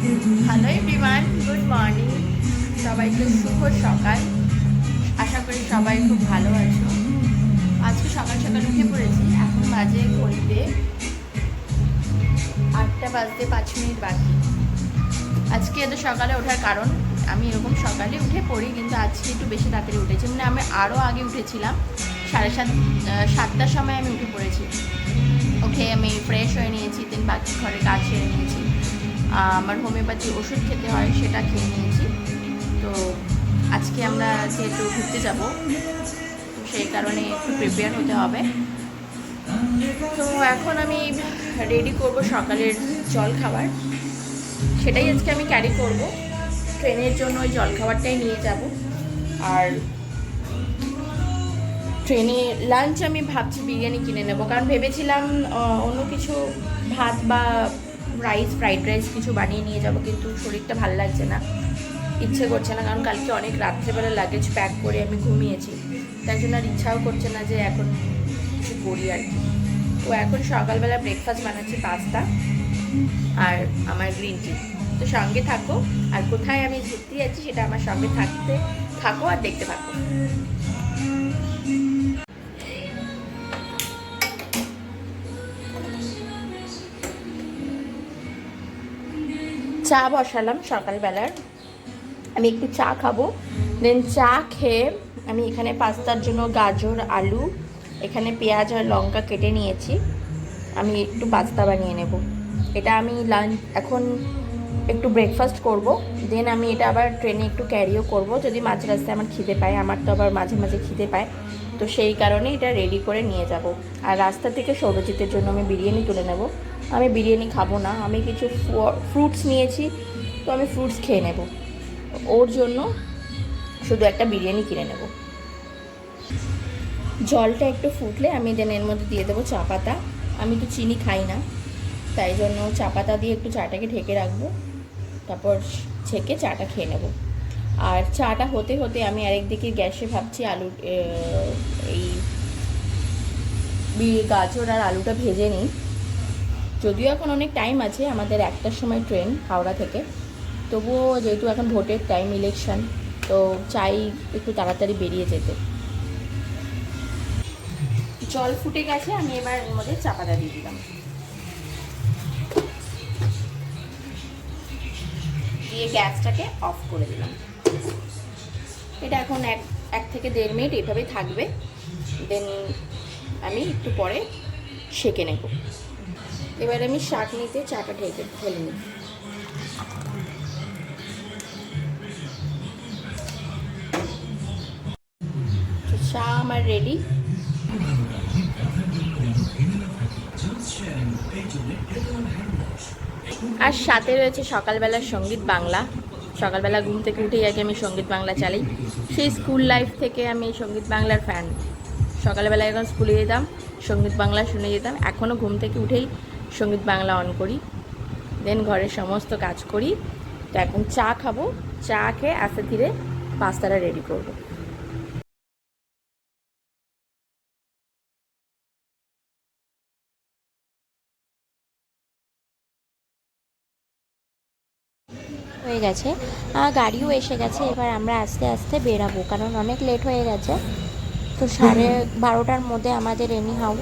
Hello everyone good morning সবাইকে শুভ সকাল। আশা করি সবাই খুব ভালো আছো। আজকে সকাল সকাল উঠে পড়েছি। এখন বাজে ঘড়িতে আটটা বাজতে পাঁচ মিনিট বাকি। আজকে এত সকালে ওঠার কারণ, আমি এরকম সকালে উঠে পড়ি, কিন্তু আজকে একটু বেশি তাড়াতাড়ি উঠেছি। মানে আমি আরও আগে উঠেছিলাম। সাড়ে সাত সাতটার সময় আমি উঠে পড়েছি। ওকে, আমি ফ্রেশ হয়ে নিয়েছি দেন বাকি ঘরে কাজ সেরে নিয়েছি। আমার হোমিওপ্যাথি ওষুধ খেতে হয়, সেটা খেয়ে নিয়েছি। তো আজকে আমরা যেহেতু ঘুরতে যাব, সেই কারণে একটু প্রিপেয়ার হতে হবে। তো এখন আমি রেডি করব সকালের জল খাবার। সেটাই আজকে আমি ক্যারি করব। ট্রেনের জন্য ওই জল খাবারটাই নিয়ে যাব। আর ট্রেনে লাঞ্চ আমি ভাবছি বিরিয়ানি কিনে নেব। কারণ ভেবেছিলাম অন্য কিছু ভাত বা রাইস ফ্রাইড রাইস কিছু বানিয়ে নিয়ে যাব, কিন্তু শরীরটা ভালো লাগছে না। ইচ্ছে করছে না, কারণ কালকে অনেক রাত্রেবেলা লাগেজ প্যাক করে আমি ঘুমিয়েছি। তাই জন্য আর ইচ্ছাও করছে না যে এখন কিছু করি আর কি। তো এখন সকালবেলা ব্রেকফাস্ট বানাচ্ছি পাস্তা আর আমার গ্রিন টি তো সঙ্গে থাকো, আর কোথায় আমি ঘুরতে যাচ্ছি সেটা আমার সঙ্গে থাকতে থাকো আর দেখতে থাকো। চা বসালাম সকালবেলার। আমি একটু চা খাব। দেন চা খেয়ে আমি এখানে পাস্তার জন্য গাজর, আলু, এখানে পেঁয়াজ আর লঙ্কা কেটে নিয়েছি। আমি একটু পাস্তা বানিয়ে নেব। এটা আমি লাঞ্চ, এখন একটু ব্রেকফাস্ট করব। দেন আমি এটা আবার ট্রেনে একটু ক্যারিও করব। যদি মাঝ রাস্তায় আমার খিদে পায়, আমার তো আবার মাঝে মাঝে খিদে পায়। তো সেই কারণে এটা রেডি করে নিয়ে যাব। আর রাস্তা থেকে সৌরজিতের জন্য আমি বিরিয়ানি তুলে নেব। আমি বিরিয়ানি খাব না, আমি কিছু ফ্রুটস নিয়েছি, তো আমি ফ্রুটস খেয়ে নেব। ওর জন্য শুধু একটা বিরিয়ানি কিনে নেব। জলটা একটু ফুটলে আমি দেন এর মধ্যে দিয়ে দেবো চা পাতা। আমি তো চিনি খাই না, তাই জন্য চা পাতা দিয়ে একটু চাটাকে ঢেকে রাখব, তারপর ছেঁকে চাটা খেয়ে নেব। আর চাটা হতে হতে আমি আরেকদিকে গ্যাসে ভাবছি আলু এই গাজর আর আলুটা ভেজে নিই। যদিও এখন অনেক টাইম আছে, আমাদের একটার সময় ট্রেন হাওড়া থেকে। তবুও যেহেতু এখন ভোটের টাইম ইলেকশন তো চাই একটু তাড়াতাড়ি বেরিয়ে যেতে। জল ফুটে গেছে, আমি এবার এর মধ্যে চাপাটা দিয়ে দিলাম। দিয়ে গ্যাসটাকে অফ করে দিলাম। এটা এখন এক এক থেকে দেড় মিনিট এভাবেই থাকবে। দেন আমি একটু পরে সেঁকে নেব। এবার আমি শাক নিতে চাটা ঢেকে ফেলে নিই। চা আমার রেডি আর সাথে রয়েছে সকালবেলার সংগীত বাংলা। সকালবেলা ঘুম থেকে উঠেই আগে আমি সংগীত বাংলা চালাই। সেই স্কুল লাইফ থেকে আমি সংগীত বাংলার ফ্যান সকালবেলা যখন স্কুলে যেতাম, সংগীত বাংলা শুনে যেতাম। এখনও ঘুম থেকে উঠেই সংগীত বাংলা অন করি। দেন ঘরের সমস্ত কাজ করি। তো এখন চা খাব। চা খেয়ে আস্তে ধীরে পাস্তাটা রেডি করব। হয়ে গেছে। গাড়িও এসে গেছে। এবার আমরা আস্তে আস্তে বেরাবো। কারণ অনেক লেট হয়ে গেছে। তো সাড়ে বারোটার মধ্যে আমাদের এনি হাউ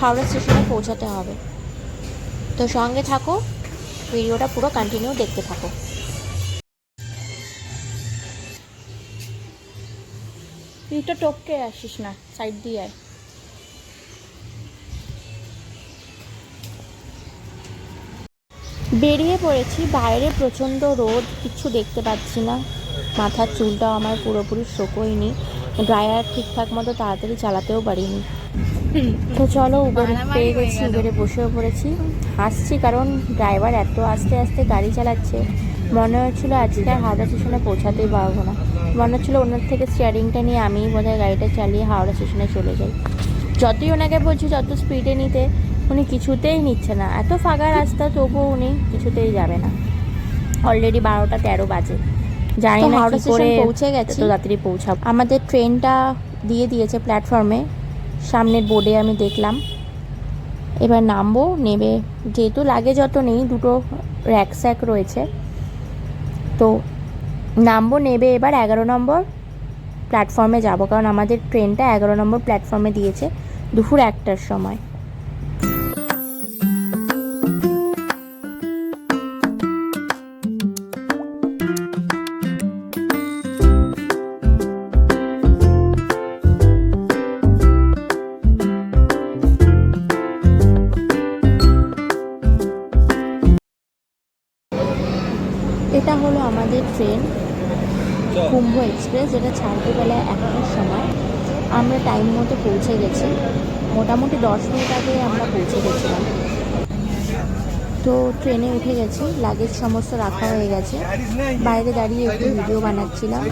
হাওড়া স্টেশনে পৌঁছাতে হবে। তো সঙ্গে থাকো ভিডিওটা পুরো কন্টিনিউ দেখতে থাকো। তুই তো টপকে আসিস না সাইড দিয়ে আয়। বেরিয়ে পড়েছি বাইরে প্রচণ্ড রোদ কিচ্ছু দেখতে পাচ্ছি না। মাথার চুলটাও আমার পুরোপুরি শোকোয়নি ড্রায়ার ঠিকঠাক মতো তাড়াতাড়ি চালাতেও পারিনি। তো চলো উবের পেয়ে গেছি। উবেরে বসেও পড়েছি। হাসছি কারণ ড্রাইভার এত আস্তে আস্তে গাড়ি চালাচ্ছে। মনে হচ্ছিল আজকে আর হাওড়া স্টেশনে পৌঁছাতেই পারব না। মনে হচ্ছিল ওনার থেকে স্টিয়ারিংটা নিয়ে আমিই বোধহয় গাড়িটা চালিয়ে হাওড়া স্টেশনে চলে যাই। যতই ওনাকে বলছি যত স্পিডে নিতে উনি কিছুতেই নিচ্ছে না। এত ফাঁকা রাস্তা তবুও উনি কিছুতেই যাবে না। অলরেডি বারোটা তেরো বাজে। জানি না হাওড়া স্টেশন পৌঁছে গেছে। এত তাড়াতাড়ি পৌঁছাবো। আমাদের ট্রেনটা দিয়ে দিয়েছে প্ল্যাটফর্মে সামনের বোর্ডে আমি দেখলাম। এবার নামবো, নেবে। যেহেতু লাগে যত নেই, দুটো র্যাক স্যাক রয়েছে। তো নামবো, নেবে। এবার এগারো নম্বর প্ল্যাটফর্মে যাব, কারণ আমাদের ট্রেনটা এগারো নম্বর প্ল্যাটফর্মে দিয়েছে দুপুর একটার সময়। ট্রেনে উঠে গেছি লাগেজ সমস্ত রাখা হয়ে গেছে। বাইরে দাঁড়িয়ে একটু ভিডিও বানাচ্ছিলাম।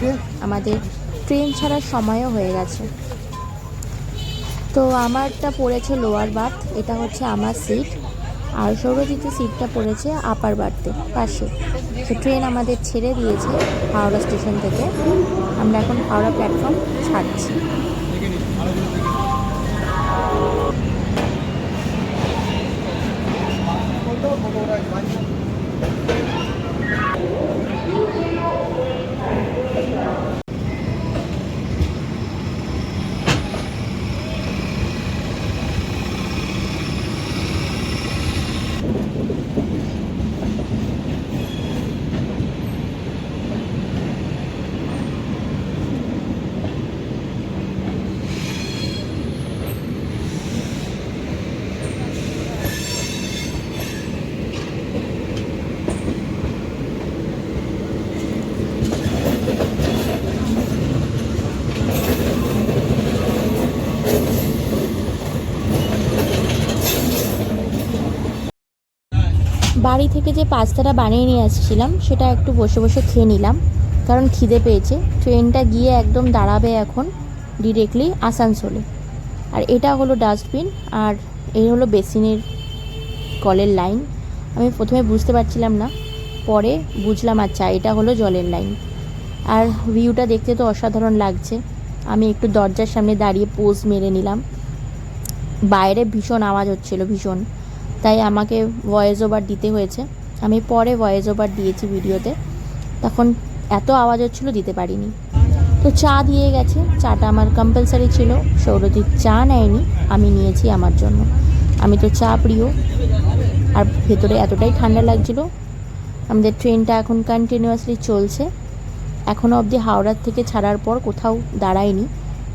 আমাদের ট্রেন ছাড়ার সময়ও হয়ে গেছে। তো আমারটা পড়েছে লোয়ার বার্থ এটা হচ্ছে আমার সিট আর সৌরজিতের সিটটা পড়েছে আপার বার্থে পাশে। তো ট্রেন আমাদের ছেড়ে দিয়েছে হাওড়া স্টেশন থেকে। আমরা এখন হাওড়া প্ল্যাটফর্ম ছাড়ছি। বাড়ি থেকে যে পাস্তাটা বানিয়ে নিয়ে আসছিলাম, সেটা একটু বসে বসে খেয়ে নিলাম, কারণ খিদে পেয়েছে। ট্রেনটা গিয়ে একদম দাঁড়াবে এখন ডিরেক্টলি আসানসোলে। আর এটা হলো ডাস্টবিন আর এই হলো বেসিনের কলের লাইন আমি প্রথমে বুঝতে পারছিলাম না, পরে বুঝলাম আচ্ছা এটা হলো জলের লাইন আর ভিউটা দেখতে তো অসাধারণ লাগছে। আমি একটু দরজার সামনে দাঁড়িয়ে পোজ মেরে নিলাম। বাইরে ভীষণ আওয়াজ হচ্ছিল, ভীষণ। তাই আমাকে ভয়েস ওভার দিতে হয়েছে। আমি পরে ভয়েস ওভার দিয়েছি ভিডিওতে। তখন এত আওয়াজ হচ্ছিল, দিতে পারিনি। তো চা দিয়ে গেছে। চাটা আমার কম্পালসারি ছিল। সৌরজিৎ চা নেয়নি, আমি নিয়েছি আমার জন্য। আমি তো চা প্রিয়। আর ভেতরে এতটাই ঠান্ডা লাগছিল। আমাদের ট্রেনটা এখন কন্টিনিউয়াসলি চলছে। এখনও অবধি হাওড়ার থেকে ছাড়ার পর কোথাও দাঁড়ায়নি।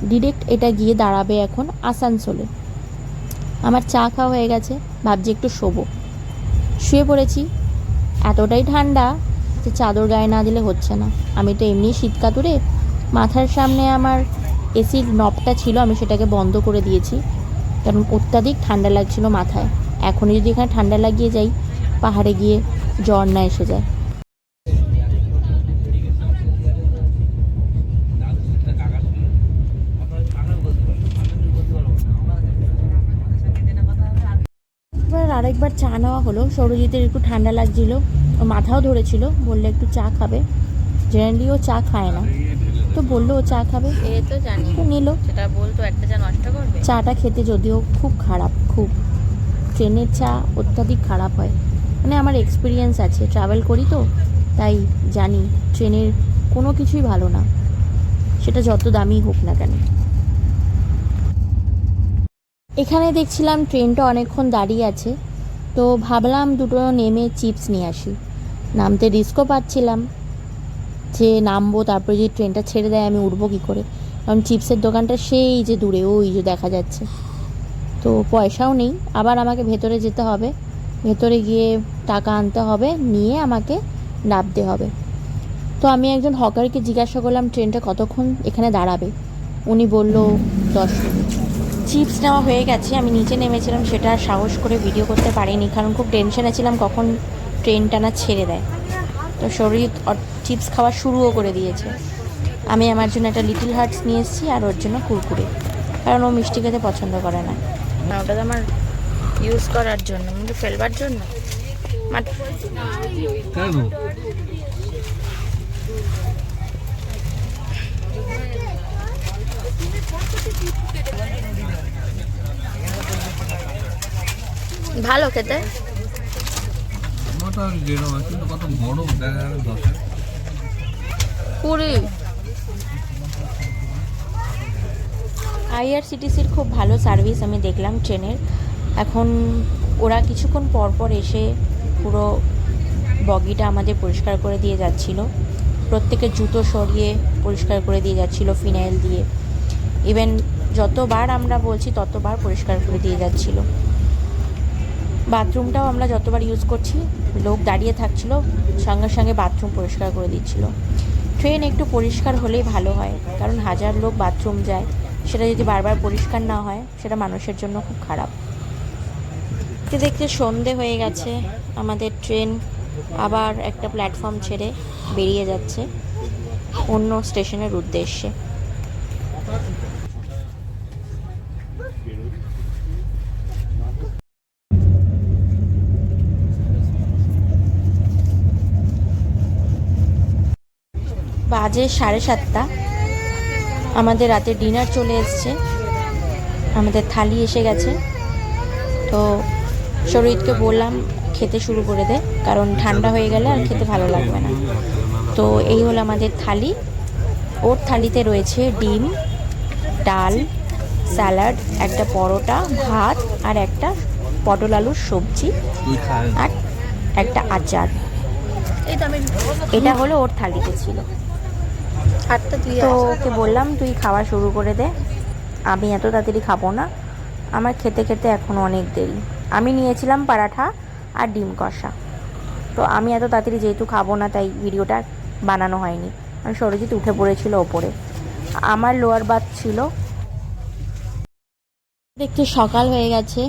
ডিরেক্ট এটা গিয়ে দাঁড়াবে এখন আসানসোলে। আমার চা খাওয়া হয়ে গেছে, ভাবছি একটু শোবো। শুয়ে পড়েছি। এতটাই ঠান্ডা যে চাদর গায়ে না দিলে হচ্ছে না। আমি তো এমনি শীত কাতুরে মাথার সামনে আমার এসির নবটা ছিল, আমি সেটাকে বন্ধ করে দিয়েছি। কারণ অত্যাধিক ঠান্ডা লাগছিল মাথায়। এখনই যদি এখানে ঠান্ডা লাগিয়ে যাই, পাহাড়ে গিয়ে জ্বর না এসে যায় এবার আরেকবার চা নেওয়া হলো। সৌরজিতের একটু ঠান্ডা লাগছিল ও মাথাও ধরেছিল বললে একটু চা খাবে। জেনারেলি ও চা খায় না। তো বলল ও চা খাবে। এ তো জানি। নিল। সেটা বলতো একটা চা নষ্ট করবে? চাটা খেতে যদিও খুব খারাপ খুব। ট্রেনের চা অত্যাধিক খারাপ হয়। মানে আমার এক্সপিরিয়েন্স আছে। ট্রাভেল করি তো তাই জানি ট্রেনের কোনো কিছুই ভালো না। সেটা যত দামি হোক না কেন। এখানে দেখছিলাম ট্রেনটা অনেকক্ষণ দাঁড়িয়ে আছে। তো ভাবলাম দুটো নেমে চিপস নিয়ে আসি। নামতে রিস্কও পাচ্ছিলাম যে নামবো, তারপরে যদি ট্রেনটা ছেড়ে দেয়, আমি উঠবো কী করে? কারণ চিপসের দোকানটা সেই যে দূরে, ওই যে দেখা যাচ্ছে। তো পয়সাও নেই, আবার আমাকে ভেতরে যেতে হবে। ভেতরে গিয়ে টাকা আনতে হবে, নিয়ে আমাকে নামতে হবে। তো আমি একজন হকারকে জিজ্ঞাসা করলাম, ট্রেনটা কতক্ষণ এখানে দাঁড়াবে? উনি বলল, দশ মিনিট। চিপস নেওয়া হয়ে গেছে আমি নিচে নেমেছিলাম সেটা আর সাহস করে ভিডিও করতে পারিনি কারণ খুব টেনশনে ছিলাম কখন ট্রেনটা না ছেড়ে দেয়। তো শরীর চিপস খাওয়া শুরুও করে দিয়েছে। আমি আমার জন্য একটা লিটল হার্টস নিয়ে এসেছি আর ওর জন্য কুরকুরে কারণ ও মিষ্টি খেতে পছন্দ করে না। ওটা তো আমার ইউজ করার জন্য কিন্তু ফেলবার জন্য। ভালো খেতে। পুরী। আইআরসিটিসির খুব ভালো সার্ভিস আমি দেখলাম ট্রেনের। এখন ওরা কিছুক্ষণ পর পর এসে পুরো বগিটা আমাদের পরিষ্কার করে দিয়ে যাচ্ছিল। প্রত্যেকের জুতো সরিয়ে পরিষ্কার করে দিয়ে যাচ্ছিল ফিনাইল দিয়ে। ইভেন যতবার আমরা বলছি ততবার পরিষ্কার করে দিয়ে যাচ্ছিল। বাথরুমটাও আমরা যতবার ইউজ করছি, লোক দাঁড়িয়ে থাকছিল, সঙ্গে সঙ্গে বাথরুম পরিষ্কার করে দিচ্ছিল। ট্রেন একটু পরিষ্কার হলেই ভালো হয়, কারণ হাজার লোক বাথরুম যায়, সেটা যদি বারবার পরিষ্কার না হয়, সেটা মানুষের জন্য খুব খারাপ। দেখতে দেখতে সন্ধে হয়ে গেছে, আমাদের ট্রেন আবার একটা প্ল্যাটফর্ম ছেড়ে বেরিয়ে যাচ্ছে, অন্য স্টেশনের উদ্দেশ্যে। বাজে সাড়ে সাতটা। আমাদের রাতে ডিনার চলে এসছে। আমাদের থালি এসে গেছে। তো শরীরকে বললাম খেতে শুরু করে দে কারণ ঠান্ডা হয়ে গেলে আর খেতে ভালো লাগবে না। তো এই হলো আমাদের থালি। ওর থালিতে রয়েছে ডিম ডাল স্যালাড একটা পরোটা ভাত আর একটা পটল আলুর সবজি আর একটা আচার। এটা হলো ওর থালিতে ছিল। তো ওকে বললাম তুই খাওয়া শুরু করে দে। আমি এত তাড়াতাড়ি খাব না। আমার খেতে খেতে এখন অনেক দেরি। আমি নিয়েছিলাম পরাঠা আর ডিম কষা। তো আমি এত তাড়াতাড়ি যেহেতু খাব না তাই ভিডিওটা বানানো হয়নি। কারণ সরজিৎ উঠে পড়েছিল ওপরে। আমার লোয়ার বাথ ছিল। দেখতে সকাল হয়ে গেছে।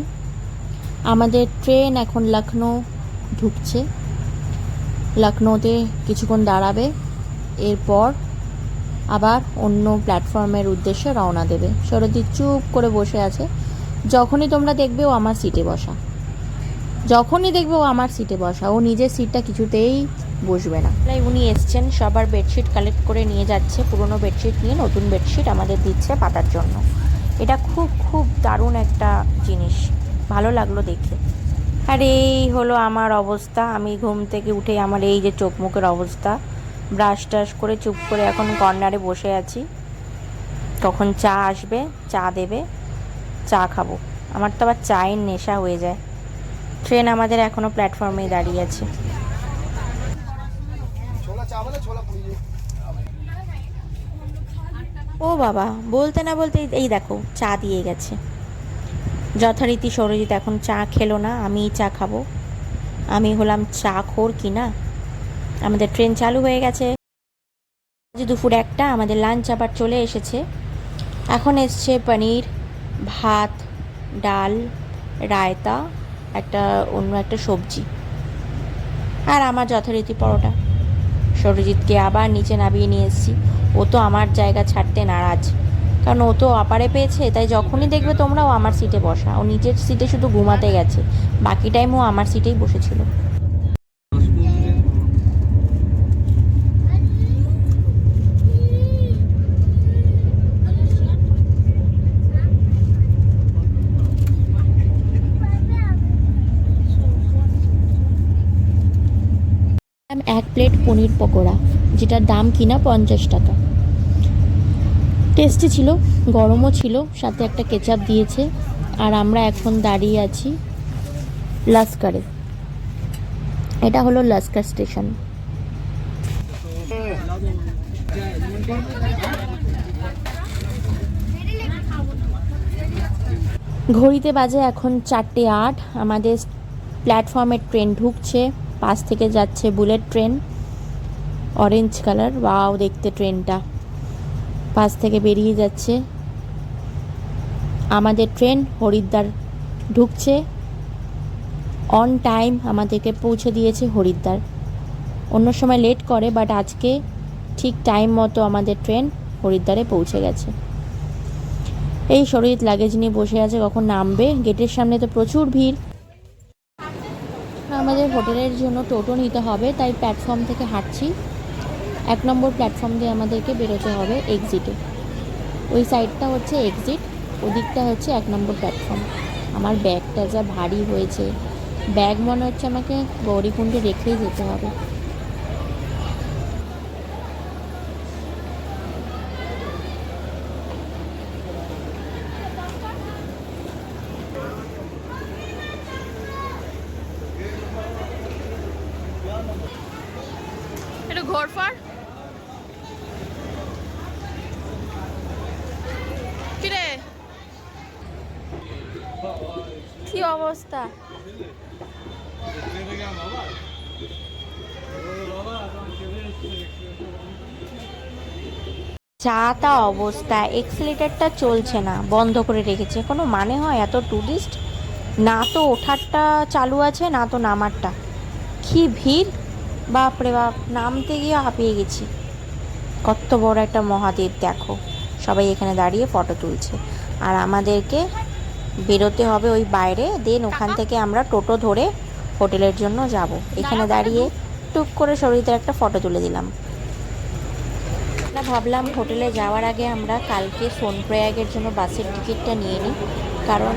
আমাদের ট্রেন এখন লখনৌ ঢুকছে। লখনৌতে কিছুক্ষণ দাঁড়াবে। এরপর আবার অন্য প্ল্যাটফর্মের উদ্দেশ্যে রওনা দেবে। সরজিৎ চুপ করে বসে আছে। যখনই তোমরা দেখবে ও আমার সিটে বসা। যখনই দেখবে ও আমার সিটে বসা, ও নিজের সিটটা কিছুতেই বসবে না। তাই উনি এসছেন সবার বেডশিট কালেক্ট করে নিয়ে যাচ্ছে, পুরনো বেডশিট নিয়ে নতুন বেডশিট আমাদের দিচ্ছে পাতার জন্য। এটা খুব খুব দারুণ একটা জিনিস। ভালো লাগল দেখে। আর, এই হলো আমার অবস্থা। আমি ঘুম থেকে উঠে আমার এই যে চোখ মুখের অবস্থা। ব্রাশ টাশ করে চুপ করে এখন কর্নারে বসে আছি। তখন চা আসবে, চা দেবে, চা খাব। আমার তো আবার চায়ের নেশা হয়ে যায়। ট্রেন আমাদের এখনও প্ল্যাটফর্মেই দাঁড়িয়ে আছে। ও বাবা, বলতে না বলতে এই দেখো, চা দিয়ে গেছে। যথারীতি সরজিৎ এখন চা খেলো না, আমিই চা খাব। আমি হলাম চা খোর কি না আমাদের ট্রেন চালু হয়ে গেছে। দুপুর একটা আমাদের লাঞ্চ আবার চলে এসেছে। এখন এসছে পনির, ভাত, ডাল, রায়তা, একটা অন্য একটা সবজি। আর আমার যথারীতি পরোটা। সরজিৎকে আবার নিচে নামিয়ে নিয়ে এসেছি। ও তো আমার জায়গা ছাড়তে নারাজ। কারণ ও তো আপারে পেয়েছে, তাই যখনই দেখবে তোমরাও আমার সিটে বসা। ও নিজের সিটে শুধু ঘুমাতে গেছে। বাকি টাইম ও আমার সিটেই বসেছিল এক প্লেট পনির পকোড়া, যেটার দাম কিনা পঞ্চাশ টাকা। টেস্টি ছিল, গরমও ছিল, সাথে একটা কেচাপ দিয়েছে, আর আমরা এখন দাঁড়িয়ে আছি লাস্কারে। এটা হলো লাস্কার স্টেশন। ঘড়িতে বাজে এখন চারটে আট, আমাদের প্ল্যাটফর্মে ট্রেন ঢুকছে। পাশ থেকে যাচ্ছে bullet train orange colour wow দেখতে ট্রেনটা। পাশ থেকে বেরিয়ে যাচ্ছে। আমাদের ট্রেন হরিদ্বার ঢুকছে। অন টাইম আমাদেরকে পৌঁছে দিয়েছে হরিদ্বার। অন্য সময় লেট করে বাট আজকে ঠিক টাইম মতো আমাদের ট্রেন হরিদ্বারে পৌঁছে গেছে। এই শরীর লাগেজ নিয়ে বসে আছে, কখন নামবে? গেটের সামনে তো প্রচুর ভিড়। আমাদের হোটেলের জন্য টোটো নিতে হবে, তাই প্ল্যাটফর্ম থেকে হাঁটছি। এক নম্বর প্ল্যাটফর্ম দিয়ে আমাদেরকে বেরোতে হবে এক্সিটে ওই সাইডটা হচ্ছে এক্সিট ওদিকটা হচ্ছে এক নম্বর প্ল্যাটফর্ম। আমার ব্যাগটা যা ভারী হয়েছে। ব্যাগ মনে হচ্ছে আমাকে গৌরীকুণ্ডে রেখেই যেতে হবে। একটু ঘোর কিরে কি অবস্থা যা তা অবস্থা এক্সিলেটারটা চলছে না বন্ধ করে রেখেছে। কোনো মানে হয় এত টুরিস্ট না তো ওঠারটা চালু আছে না তো নামারটা। কি ভিড়? বাপরে বাপ, নামতে গিয়ে হাঁপিয়ে গেছি। কত বড় একটা মহাদেব, দেখো। সবাই এখানে দাঁড়িয়ে ফটো তুলছে। আর আমাদেরকে বেরোতে হবে ওই বাইরে দেন ওখান থেকে আমরা টোটো ধরে হোটেলের জন্য যাব। এখানে দাঁড়িয়ে টুক করে শরীরে একটা ফটো তুলে দিলাম। আমরা ভাবলাম হোটেলে যাওয়ার আগে আমরা কালকে সোনপ্রয়াগের জন্য বাসের টিকিটটা নিয়ে নিই। কারণ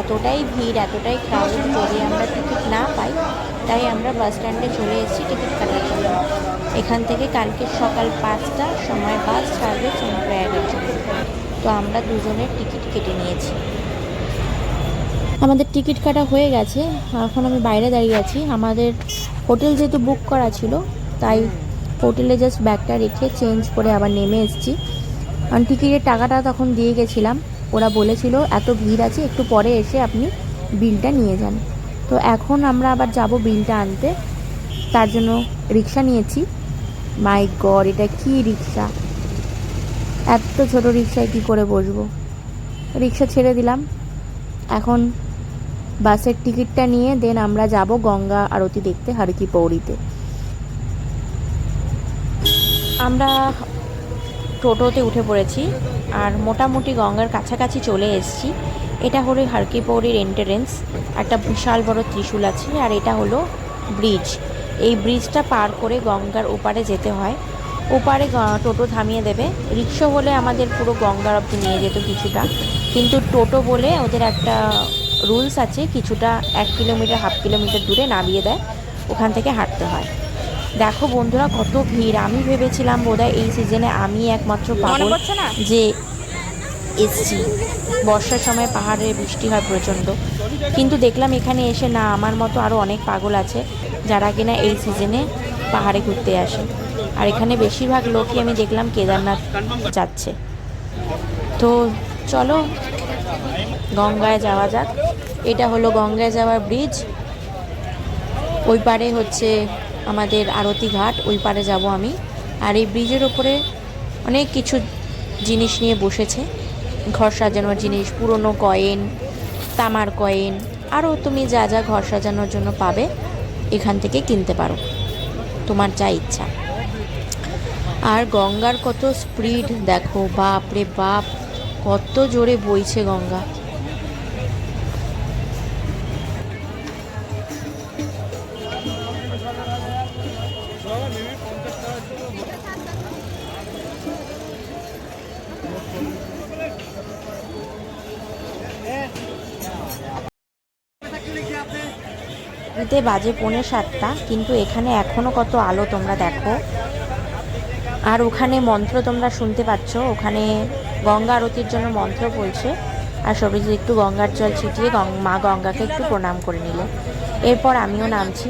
এতটাই ভিড়, এতটাই ক্রাউড যদি আমরা টিকিট না পাই, তাই আমরা বাস স্ট্যান্ডে চলে এসেছি টিকিট কাটার জন্য। এখান থেকে কালকে সকাল পাঁচটা সময় বাস ছাড়বে সোনপ্রয়াগের জন্য। তো আমরা দুজনের টিকিট কেটে নিয়েছি। আমাদের টিকিট কাটা হয়ে গেছে। এখন আমি বাইরে দাঁড়িয়ে আছি। আমাদের হোটেল যেহেতু বুক করা ছিল, তাই হোটেলে জাস্ট ব্যাগটা রেখে চেঞ্জ করে আবার নেমে এসেছি। কারণ টিকিটের টাকাটা তখন দিয়ে গেছিলাম। ওরা বলেছিল, এত ভিড় আছে, একটু পরে এসে আপনি বিলটা নিয়ে যান। তো এখন আমরা আবার যাব বিলটা আনতে। তার জন্য রিক্সা নিয়েছি। মাই গড, এটা কি রিক্সা? এত ছোট রিক্সায় কি করে বসবো? রিক্সা ছেড়ে দিলাম। এখন বাসের টিকিটটা নিয়ে, দেন আমরা যাব গঙ্গা আরতি দেখতে, হারকি পৌরিতে। আমরা টোটোতে উঠে পড়েছি আর মোটামুটি গঙ্গার কাছাকাছি চলে এসেছি। এটা হলো হারকি পৌরির এন্ট্রেন্স একটা বিশাল বড় ত্রিশূল আছে আর এটা হলো ব্রিজ এই ব্রিজটা পার করে গঙ্গার ওপারে যেতে হয়। ওপারে টোটো থামিয়ে দেবে। রিক্সা হলে আমাদের পুরো গঙ্গার অব্দি নিয়ে যেত কিছুটা। কিন্তু টোটো বলে ওদের একটা রুলস আছে, কিছুটা এক কিলোমিটার হাফ কিলোমিটার দূরে নামিয়ে দেয়। ওখান থেকে হাঁটতে হয়। দেখো বন্ধুরা কত ভিড়। আমি ভেবেছিলাম বোধহয় এই সিজনে আমি একমাত্র পাগল যে এসছি। বর্ষার সময় পাহাড়ে বৃষ্টি হয় প্রচণ্ড। কিন্তু দেখলাম এখানে এসে না আমার মতো আরও অনেক পাগল আছে যারা কিনা এই সিজনে পাহাড়ে ঘুরতে আসে। আর এখানে বেশিরভাগ লোকই আমি দেখলাম কেদারনাথ যাচ্ছে। তো চলো গঙ্গায় যাওয়া যাক। এটা হলো গঙ্গায় যাওয়ার ব্রিজ ওই পারে হচ্ছে আমাদের আরতি ঘাট, ওই পারে যাব আমি। আর এই ব্রিজের ওপরে অনেক কিছু জিনিস নিয়ে বসেছে। ঘর সাজানোর জিনিস, পুরনো কয়েন, তামার কয়েন আরও তুমি যা যা ঘর সাজানোর জন্য পাবে, এখান থেকে কিনতে পারো। তোমার যা ইচ্ছা। আর গঙ্গার কত স্পিড, দেখো বাপ রে বাপ, কত জোরে বইছে গঙ্গা। এতে বাজে পৌনে সাতটা, কিন্তু এখানে এখনও কত আলো তোমরা দেখো। আর ওখানে মন্ত্র তোমরা শুনতে পাচ্ছ। ওখানে গঙ্গা আরতির জন্য মন্ত্র বলছে। আর সবাই একটু গঙ্গার জল ছিটিয়ে মা গঙ্গাকে একটু প্রণাম করে নিল। এরপর আমিও নামছি,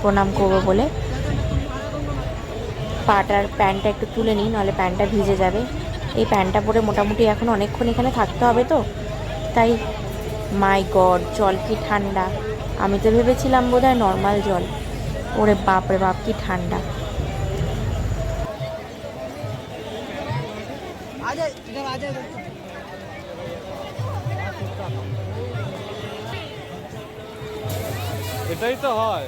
প্রণাম করব বলে। পাটার প্যান্টটা একটু তুলে নিই নাহলে প্যান্টটা ভিজে যাবে। এই প্যান্টটা পরে মোটামুটি এখন অনেকক্ষণ এখানে থাকতে হবে তো। তাই, মাই গড, জল কি ঠান্ডা। আমি তো ভেবেছিলাম বোধ হয় নর্মাল জল। ওরে বাপরে বাপ, কি ঠান্ডা। এটাই তো হয়।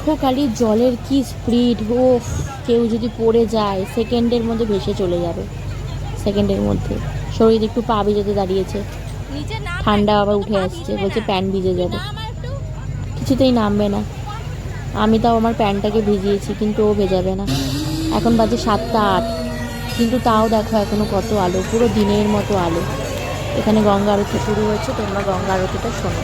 দেখো খালি জলের কি স্পিড? ও কেউ যদি পড়ে যায় সেকেন্ডের মধ্যে ভেসে চলে যাবে। সেকেন্ডের মধ্যে। শরীর একটু পা ভিজেতে দাঁড়িয়েছে। ঠান্ডা আবার উঠে আসছে বলছে প্যান্ট ভিজে যাবে। কিছুতেই নামবে না। আমি তাও আমার প্যান্টটাকে ভিজিয়েছি কিন্তু ও ভেজাবে না। এখন বাজে সাতটা আট। কিন্তু তাও দেখো এখনও কত আলো পুরো দিনের মতো আলো। এখানে গঙ্গা আরতি শুরু হয়েছে তোমরা গঙ্গা আরতিটা শোনো।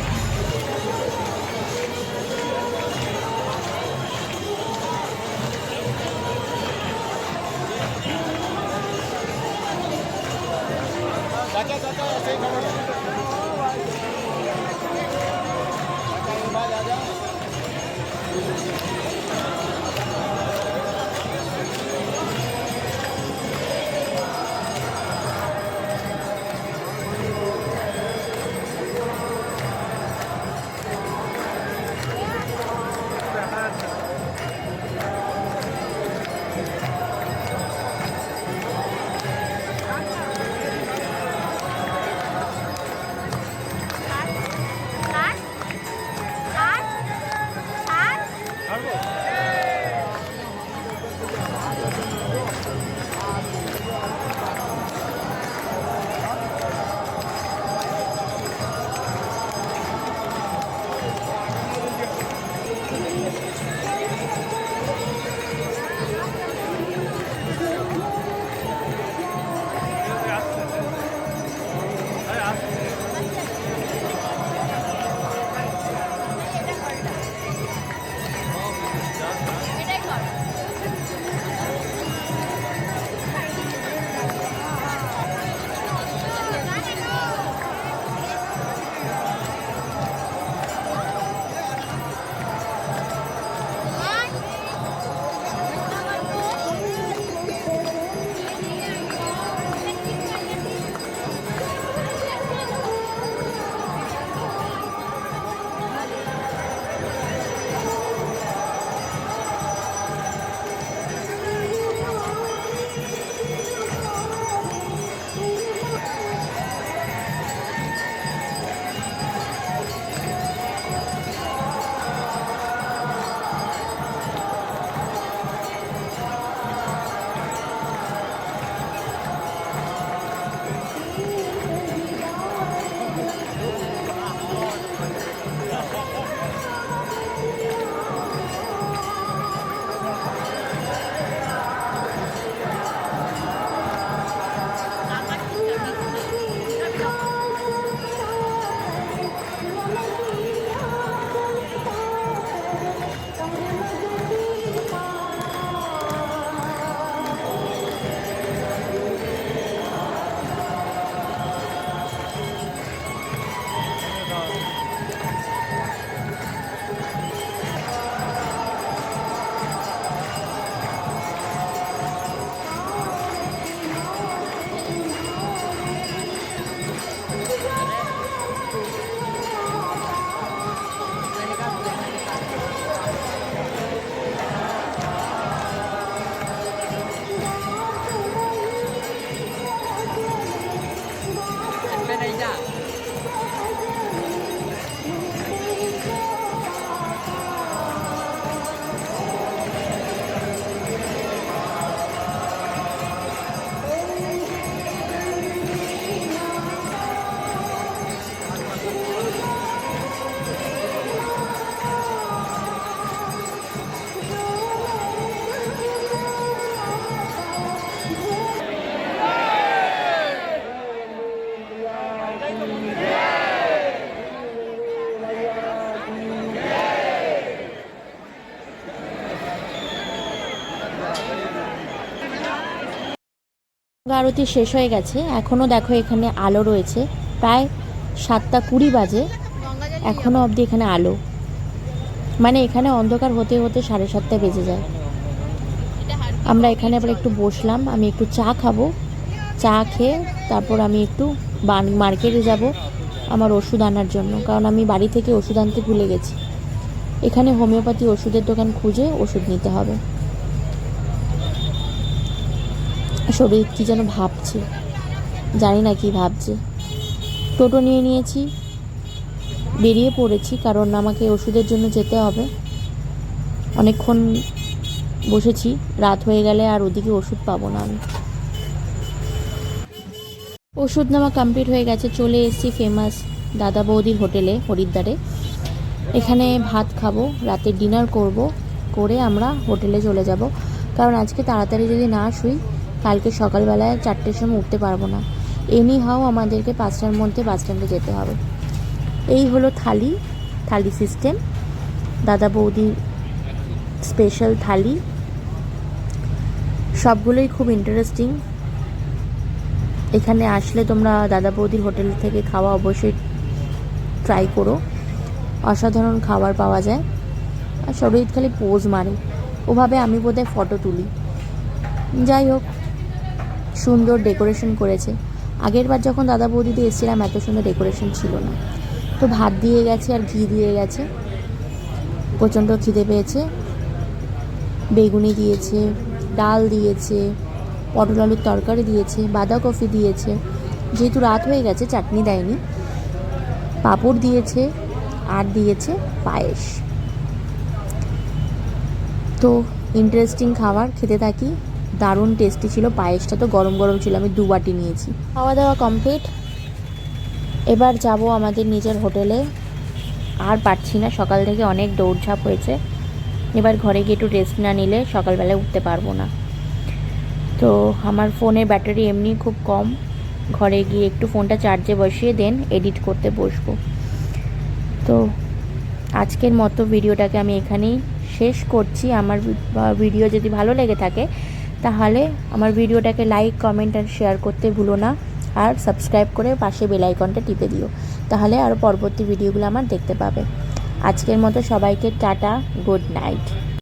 আরতি শেষ হয়ে গেছে। এখনও দেখো এখানে আলো রয়েছে। প্রায় সাতটা কুড়ি বাজে। এখনও অবধি এখানে আলো। মানে এখানে অন্ধকার হতে হতে সাড়ে সাতটা বেজে যায়। আমরা এখানে আবার একটু বসলাম। আমি একটু চা খাব। চা খেয়ে তারপর আমি একটু মার্কেটে যাব আমার ওষুধ আনার জন্য। কারণ আমি বাড়ি থেকে ওষুধ আনতে ভুলে গেছি। এখানে হোমিওপ্যাথি ওষুধের দোকান খুঁজে ওষুধ নিতে হবে। শরীর কী যেন ভাবছে। জানি না কি ভাবছে। টোটো নিয়ে নিয়েছি, বেরিয়ে পড়েছি কারণ আমাকে ওষুধের জন্য যেতে হবে। অনেকক্ষণ বসেছি, রাত হয়ে গেলে আর ওদিকে ওষুধ পাবো না আমি। ওষুধ নেওয়া কমপ্লিট হয়ে গেছে, চলে এসেছি ফেমাস দাদা বৌদির হোটেলে, হরিদ্বারে। এখানে ভাত খাব, রাতে ডিনার করব, করে আমরা হোটেলে চলে যাব। কারণ আজকে তাড়াতাড়ি যদি না শুই কালকে সকালবেলায় চারটের সময় উঠতে পারব না। এনি হাও আমাদেরকে পাঁচটার মধ্যে বাস স্ট্যান্ডে যেতে হবে। এই হলো থালি থালি সিস্টেম দাদা বৌদির স্পেশাল থালি। সবগুলোই খুব ইন্টারেস্টিং এখানে আসলে তোমরা দাদা বৌদির হোটেল থেকে খাওয়া অবশ্যই ট্রাই করো। অসাধারণ খাবার পাওয়া যায়। আর সরোহিত খালি পোজ মারে। ওভাবে আমি বোধহয় ফটো তুলি। যাই হোক সুন্দর ডেকোরেশন করেছে। আগের বার যখন দাদা বৌদিতে এসেছিলাম, এত সুন্দর ডেকোরেশন ছিল না। তো ভাত দিয়ে গেছে আর ঘি দিয়ে গেছে। প্রচণ্ড খিদে পেয়েছে। বেগুনি দিয়েছে, ডাল দিয়েছে, পটল আলুর তরকারি দিয়েছে বাঁধাকপি দিয়েছে। যেহেতু রাত হয়ে গেছে, চাটনি দেয়নি। পাঁপড় দিয়েছে আর দিয়েছে পায়েস। তো ইন্টারেস্টিং খাবার, খেতে থাকি। দারুণ টেস্টি ছিল, পায়েসটা তো গরম গরম ছিল, আমি দু বাটি নিয়েছি। খাওয়া দাওয়া কমপ্লিট এবার যাব আমাদের নিজের হোটেলে আর পারছি না, সকাল থেকে অনেক দৌড়ঝাঁপ হয়েছে। এবার ঘরে গিয়ে একটু রেস্ট না নিলে সকালবেলায় উঠতে পারব না। তো আমার ফোনের ব্যাটারি এমনি খুব কম। ঘরে গিয়ে একটু ফোনটা চার্জে বসিয়ে দেন এডিট করতে বসবো। তো আজকের মতো ভিডিওটাকে আমি এখানেই শেষ করছি। আমার ভিডিও যদি ভালো লেগে থাকে তাহলে আমার ভিডিওটাকে লাইক কমেন্ট আর শেয়ার করতে ভুলো না। আর সাবস্ক্রাইব করে পাশে বেলাইকনটা টিপে দিও। তাহলে আর পরবর্তী ভিডিওগুলো আমার দেখতে পাবে। আজকের মতো সবাইকে টাটা গুড নাইট